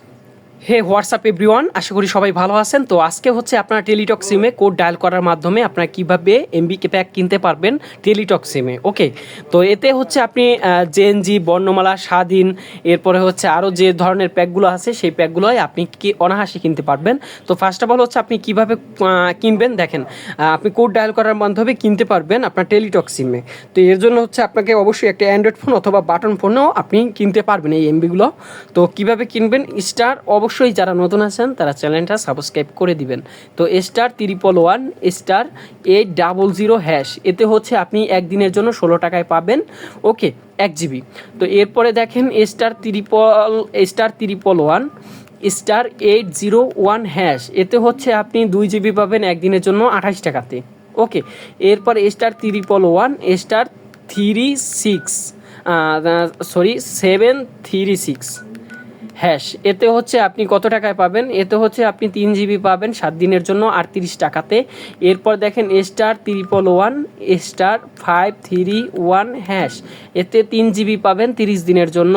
gracias. Hey WhatsApp everyone আশা করি সবাই ভালো আছেন। তো আজকে হচ্ছে আপনার টেলিটক সিমে কোড ডায়াল করার মাধ্যমে আপনারা কীভাবে এমবি প্যাক কিনতে পারবেন টেলিটক সিমে ওকে তো এতে হচ্ছে আপনি জেএনজি বর্ণমালা, স্বাধীন, এরপরে হচ্ছে আরও যে ধরনের প্যাকগুলো আছে, সেই প্যাকগুলোই আপনি কি অনাহাসে কিনতে পারবেন। তো ফার্স্ট অফ অল হচ্ছে আপনি কীভাবে কিনবেন? দেখেন আপনি কোড ডায়াল করার মাধ্যমে কিনতে পারবেন আপনার টেলিটক সিমে তো এর জন্য হচ্ছে আপনাকে অবশ্যই একটা অ্যান্ড্রয়েড ফোন অথবা বাটন ফোনেও আপনি কিনতে পারবেন এই এমবিগুলো তো কীভাবে কিনবেন? স্টার অবশ্যই যারা নতুন আছেন, তারা চ্যানেলটা সাবস্ক্রাইব করে দিবেন। তো star triple one star eight double zero hash এতে হচ্ছে আপনি একদিনের জন্য ষোলো টাকায় পাবেন। ওকে এক জিবি তো এরপরে দেখেন star triple star triple one star eight zero one hash এতে হচ্ছে আপনি দুই জিবি পাবেন একদিনের জন্য আঠাশ টাকাতে। ওকে এরপর star triple one star three six sorry seven three six hash, এতে হচ্ছে আপনি কত টাকায় পাবেন? এতে হচ্ছে আপনি তিন জিবি পাবেন সাত দিনের জন্য আটত্রিশ টাকাতে। এরপর দেখেন star triple one star five three one hash এতে তিন জিবি পাবেন তিরিশ দিনের জন্য।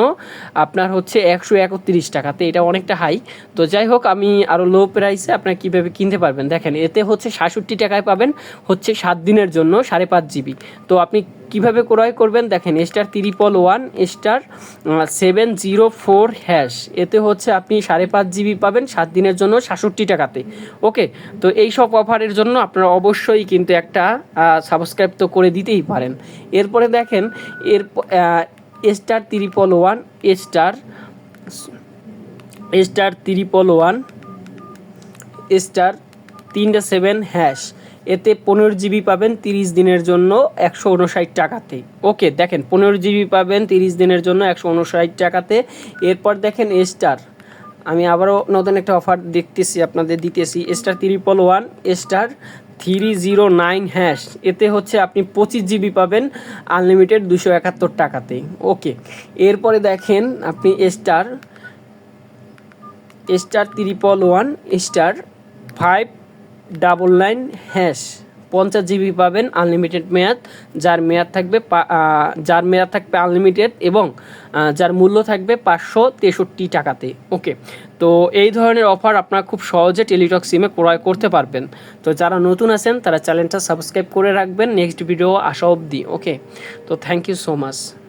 আপনার হচ্ছে একশো একত্রিশ টাকাতে। এটা অনেকটা হাই তো যাই হোক, আমি আরও লো প্রাইসে আপনার কীভাবে কিনতে পারবেন? দেখেন, এতে হচ্ছে সাতষট্টি টাকায় পাবেন হচ্ছে সাত দিনের জন্য সাড়ে পাঁচ জিবি তো আপনি কীভাবে ক্রয় করবেন দেখেন star triple one star seven zero four hash এতে হচ্ছে আপনি সাড়ে পাঁচ জিবি পাবেন সাত দিনের জন্য সাতষট্টি টাকাতে। ওকে তো এই সব অফারের জন্য আপনারা অবশ্যই কিন্তু একটা সাবস্ক্রাইব তো করে দিতেই পারেন। এরপরে দেখেন, এর star triple one star star triple one star তিনটা সেভেন হ্যাশ এতে পনেরো জিবি পাবেন তিরিশ দিনের জন্য একশো উনষাট টাকাতে। ওকে, দেখেন, পনেরো জিবি পাবেন তিরিশ দিনের জন্য একশো উনষাট টাকাতে। এরপর দেখেন স্টার। আমি আবারও নতুন একটা অফার দেখতেছি, আপনাদের দিতেছি। Star triple one, star three zero nine hash. এতে হচ্ছে আপনি পঁচিশ জিবি পাবেন আনলিমিটেড দুশো একাত্তর টাকাতে। ওকে, এরপরে দেখেন আপনি star star triple one, star five double nine hash. পঞ্চাশ জিবি পাবেন আনলিমিটেড মেয়াদ। যার মেয়াদ থাকবে যার মেয়াদ থাকবে আনলিমিটেড এবং যার মূল্য থাকবে পাঁচশো তেষট্টি টাকাতে। ওকে তো এই ধরনের অফার আপনারা খুব সহজে টেলিটক সিমে ক্রয় করতে পারবেন। তো যারা নতুন আছেন, তারা চ্যানেলটা সাবস্ক্রাইব করে রাখবেন। নেক্সট ভিডিও আসা অবধি। ওকে তো থ্যাংক ইউ সো মাচ